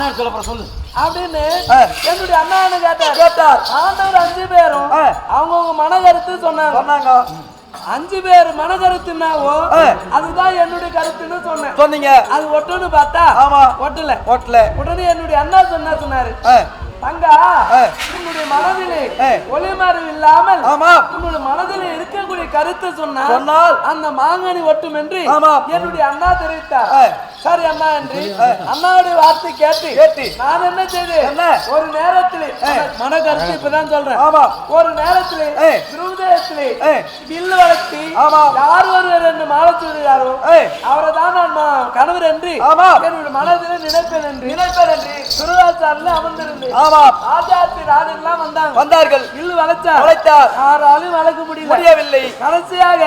என்ன சொல்ல போற சொல்லு. அப்படின்னு. என்னுடைய அண்ணான்னு கேட்டார். கேட்டார். ஆண்டவர் அஞ்சு பேரும். அவங்கவுங்க மனகருத்து சொன்னாங்க. சொன்னாங்க. அஞ்சு பேர் மனகருத்துனாவோ ஆ. அதுதான் என்னுடைய கருத்துன்னு சொன்னேன். சொன்னீங்க. அது ஒட்டுன்னு பார்த்தா ஆமா. ஒட்டல. ஹோட்டல உடனே என்னுடைய அண்ணா சொன்னா சொன்னாரு. தங்கா. உன்னுடைய மனதிலே ஆ. ஒளிமறைவு இல்லாமல் ஆமா உன்னுடைய மனதிலே இருக்கக்கூடிய கருத்து சொன்னா சொன்னால் அந்த மாங்கனி ஒட்டும் என்று ஆமா. என்னுடைய அண்ணா தெரிவித்தார். சரி அண்ணா என்று அண்ணாவுடைய வார்த்தை கேட்டு கேட்டு. நான் என்ன செய்தேன் என்ன? ஒரு நேரத்திலே மன கருத்து இப்பதான் சொல்றேன் ஆமா ஒரு நேரத்திலே. திருதயத்திலே வளர்த்தி ஆமா. யார் ஒருவர் என்று மாலை சொல்கிறாரோ ஏய். அவரை தான் நான் கணவர் என்று ஆமா. என்னுடைய மனதிலே நினைப்பேன் என்று. நினைப்பேன் என்று. திருவாச்சாரில் அமர்ந்திருந்தேன். ஆமா. ஆஜாத்தி ராஜெல்லாம் வந்தாங்க. வந்தார்கள். வில்லு வளைச்சா உழைத்தார் யாராலும் வளர்க்க முடியல. முடியவில்லை. கடைசியாக.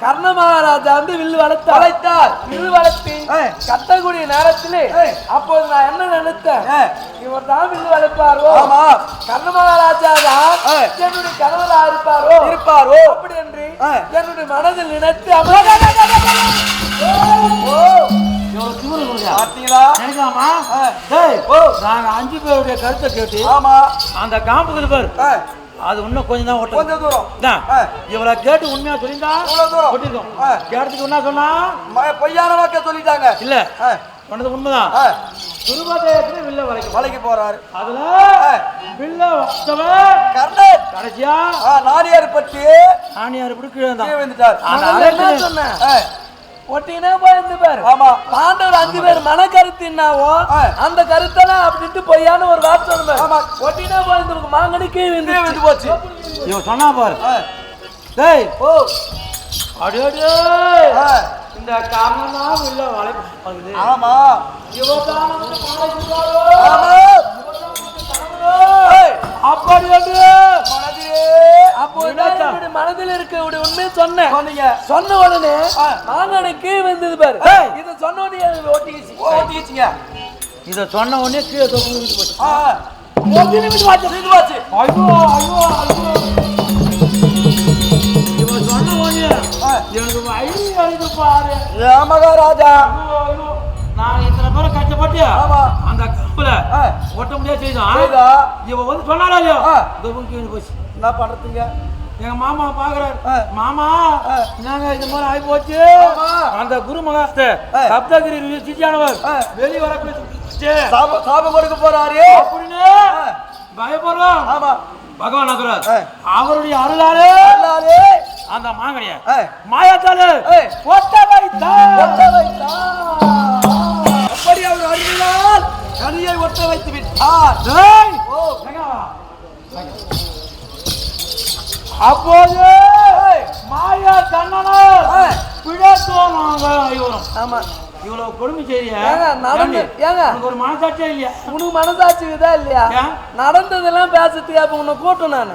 கர்ண மகாராஜா வந்து வில்லு வளர்த்தார் உழைத்தார் வில்லு வளர்த்தி. கட்டக்கூடிய நேரத்திலே. அப்போது நான் என்ன நினைத்தேன். இவர் தான் வில்லு வளர்ப்பாரோ ஆமா. கர்ண மகாராஜா தான். என்னுடைய கணவரா இருப்பாரோ? இருப்பாரோ? அப்படி என்று. என்னுடைய மனதில் நினைத்து அமர்ந்த- நாங்க அஞ்சு பேருடைய கருத்தை கேட்டு ஆமா. அந்த காம்புக்கு பாரு. அது இன்னும் கொஞ்சம் தான் ஓட்டும் கொஞ்சம் தூரம். இவ்வளவு கேட்டு உண்மையா சொல்லியிருந்தா? தூரம். ஒட்டிருக்கோம். ஆ. கேட்டதுக்கு என்ன சொன்னா? பொய்யான வாக்க சொல்லிட்டாங்க. இல்ல. சொன்னது உண்மைதான். ஆ, துருபாதேயத்துல வில்ல வரைக்கும் மலைக்கு போறாரு. அதுல. வில்ல வச்சவன் கர்ணன். கடைசியா? ஆ, நாணியார் பற்றி ஆணியார் இப்படி கீழே விழுந்துட்டார். என்ன சொன்னேன்? ஒட்டினே போயிருந்து பாரு. ஆமா. அஞ்சு பேர் மன கருத்துனாவோ ஆ. அந்த கருத்தெல்லாம் அப்படின்ட்டு பொய்யான ஒரு வார்த்தை சொன்னேன் ஆமா. ஒட்டினே போயிருந்து மாங்கனி கீழ் விழுந்து போச்சு. இவன் சொன்னா பாரு. டேய் ஓ. அடியோடியே இந்த காரணம் தான் வில்ல வளைக்குது ஆமா. ஏய், அப்படி மனதிலே இருக்க உண்மையை சொன்னேன். சொன்ன உடனே. மாங்கனி கீழ் விழுந்தது பாரு. இதை சொன்ன உடனே எனக்கு ஒட்டிக்கிச்சு ஓட்டிக்கிச்சிங்க இத சொன்ன உடனே கீழே. விழுந்து போச்சு. ஐயோ ஐயோ ஐயோ. மகாராஜா. நான் இத்தனை பேரை கஷ்டப்பட்டு. அந்த கம்புல ஆ, ஒட்ட முடியாது செய்தான் செய்தா இவன் வந்து சொன்னாரா இல்லையோ கீழே போச்சு என்ன பண்றதுங்க எங்க மாமா பாக்குறாரு. மாமா. நாங்க இது மாதிரி ஆகி போச்சு. அந்த குரு மகாஸ்த ஆ. சப்தகிரி சித்தியானவர் ஆ. வெளியே வரக்கூடிய சாப சாபம் கொடுக்க போறாரு அப்படின்னு பயப்படுறோம் ஆமா பகவான். அவருடைய அருளாலே அந்த மாங்கனிய மாயாத்தாலே ஏய். ஒட்ட வைத்தார் ஒட்ட வைத்தார். அப்படி அவர் அருகினால் கனியை ஒட்ட வைத்து விட்டார்? அப்போது மாயா பிழைத்தோனாக ஐவரும் ஆமா. இவ்வளவு கொடுமை செய்ய. ஒரு மனசாட்சியே இல்லையா? உனக்கு மனசாட்சி இதா இல்லையா? நடந்ததெல்லாம் பேசுறதுக்கு அப்ப உன்னை கூட்டம் நான்.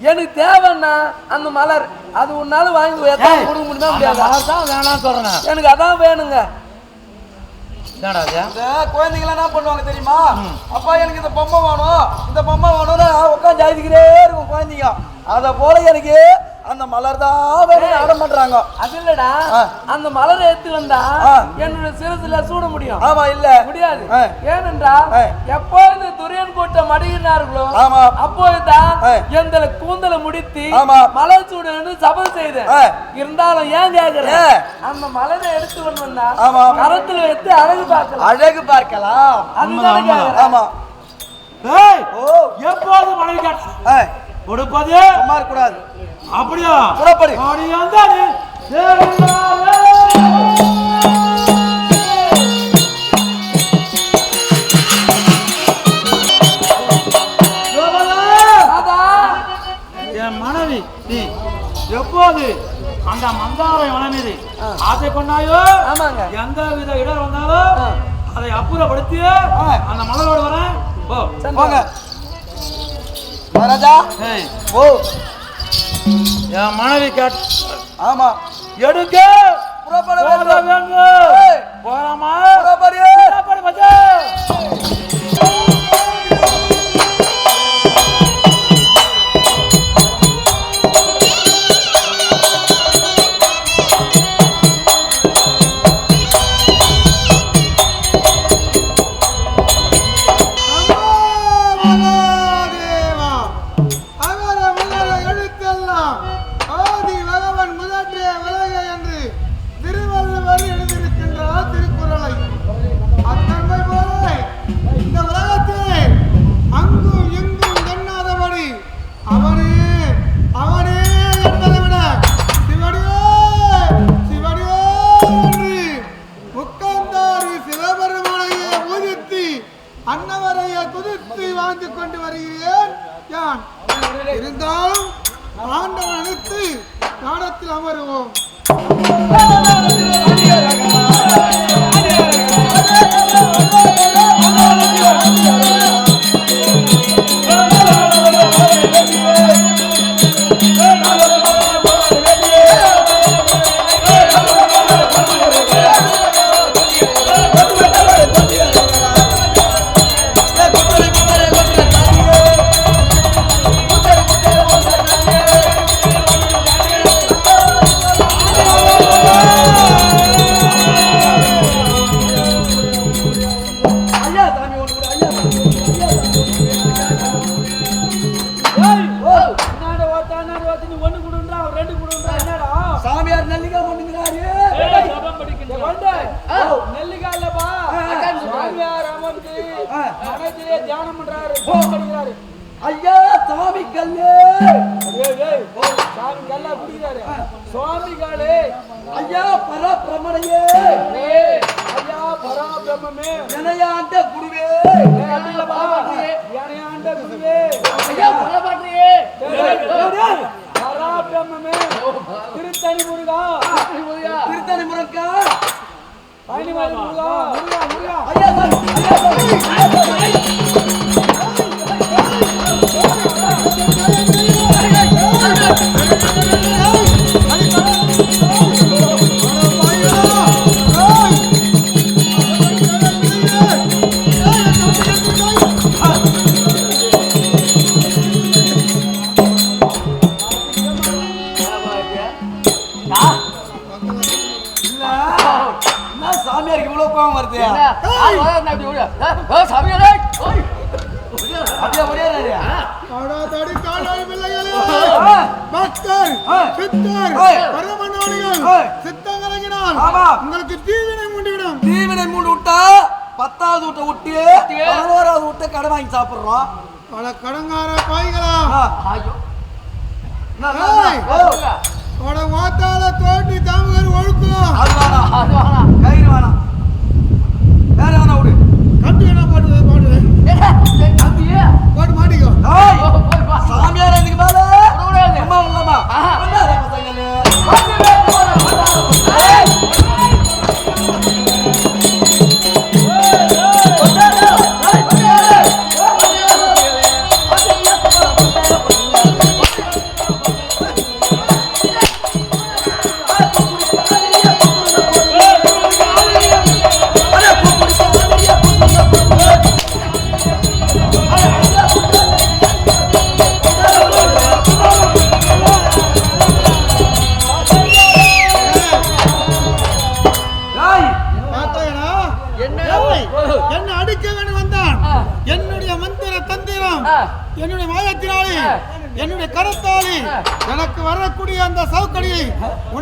எனக்கு தேவைன்னா அந்த மலர் அது உன்னால வாங்கி எத்தனை ஏய், கொடுக்க முடியுமா முடியாது? மலர் தான் வேணாம்னு சொல்றேன்? எனக்கு அதான் வேணுங்க. என்னடா இது? இந்த குழந்தைங்க என்ன பண்ணுவாங்க தெரியுமா? அப்பா எனக்கு இந்த பொம்மை வேணும். இந்த பொம்மை வேணும்னு உட்காந்து அழுதுகிட்டே இருக்கும் குழந்தைங்க. அத போல எனக்கு அந்த மலர் தான் வேணும் ஆட மாட்டாங்க அது இல்லடா. அந்த மலரை எடுத்து வந்தா. என்னோட சிரசுல சூட முடியும். ஆமா இல்ல. முடியாது. ஆ. ஏனென்றால் கூட்டம் மடிகினார்களோ ஆமா. அப்போதுதான். எந்த கூந்தலை முடித்து ஆமா. மலர் சூடு சபதம் செய்தேன். ஆ. இருந்தாலும் ஏன் கேக்குறேன் ஏன்? அந்த மலரை எடுத்து வந்தா ஆமா. கரத்துல எடுத்து அழகு பார்க்கலாம். அழகு பார்க்கலாம். ஆமா ஓ. எப்போது மனைவி கேட்ட கொடுப்பது சும்மா கூடாது அப்படியா? புறப்படு. எப்போது அந்த மந்தாரை மீது ஆசை பண்ணாயோ? ஆமாங்க. எந்த வித இடர் வந்தாலும். அதை அப்புறப்படுத்தி அந்த மலரோடு வரேன் ஓ போங்க. மகாராஜா ஓ. என் மனைவி கேட் ஆமா. எடுக்க. புறப்பட வேண்டும். போறாமா புறப்படு. வருவோம். சாமி கல்லா குடிக்கிறாரு. சுவாமி காலே, ஐயா பரபிரமணையே ஏய், ஐயா பராபிரம்மே. இணையாண்ட குருவே. யானையாண்ட குருவே. ஏய், ஏய், பராபிரம்மே. திருத்தணி முருகா திருத்தணி முருங்கா பழனிமலை முருகா. முருகா. முருகா ஐயா ஐயா. பக்தர் சித்தர். உங்களுக்கு தீவினை உண்டுவிடும் தீவினை மூணு விட்டா பத்தாவது விட்ட விட்டு பதினோராவது விட்டு கடை வாங்கி சாப்பிடுறோம். பல கடங்கார பாய்களா பல ஓத்தால தோண்டி தாமுகர்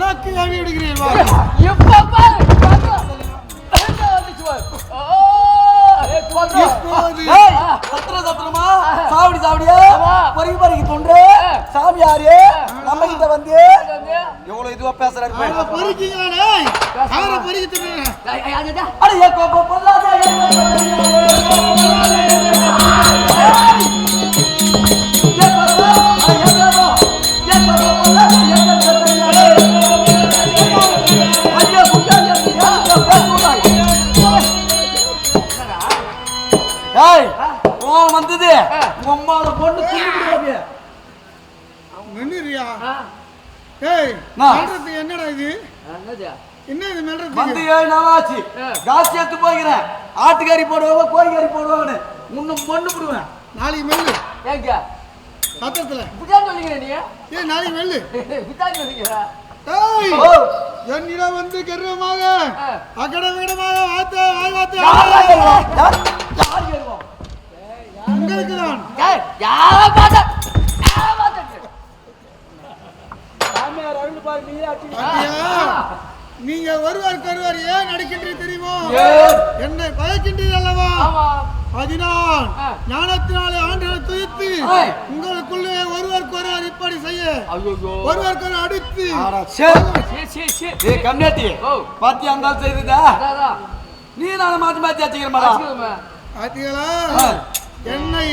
உனக்கு ஏவி விடுகிறேன் சத்திர சத்திரமா சாவடி சாவடியா? பொறுக்கி பொறுக்கி தொண்டு சாமியாரு நம்ம கிட்ட வந்து? எவ்வளவு இதுவா பேசுறாரு? பாரு. அவரை ஏய், நான். மெல்றதுக்கு என்னடா இது? என்ன இது வந்து மெல்றதுக்கு? ஏழு நாள் ஆச்சு. காசு எடுத்து போய்க்கிறேன். ஆட்டுக்கறி போடுவாங்க கோழிக்கறி போடுவாங்கன்னு. முன்னும் பொண்ணு போடுவேன். நாளைக்கு மெல்லு. சத்திரத்துல ஏய் நாளைக்கு மெல்லு. ஏய், ஓ, என்னிடம் வந்து கர்வமாக அக்கட விடமாக வார்த்த வாய் வார்த்தை யாரா? யார் யார்? உங்களுக்கு தான் அருள் பாரு? நீங்க ஒருவர் ஏன் நடிக்கின்றீர்கள் தெரியுமோ? என்னை பயக்கின்றீர்கள் அல்லவா? அதனால் ஞானத்தினாலே ஆண்டுகளை துதித்து. உங்களுக்குள்ளே ஒருவருக்கு ஒருவர் இப்படி செய்ய ஒருவர் அடித்து கம்யூனிட்டி பாத்தியா அந்த ஆள் செய்ததா நீ நானும் மாத்தி மாத்தி மாடா பாத்தீங்களா என்னை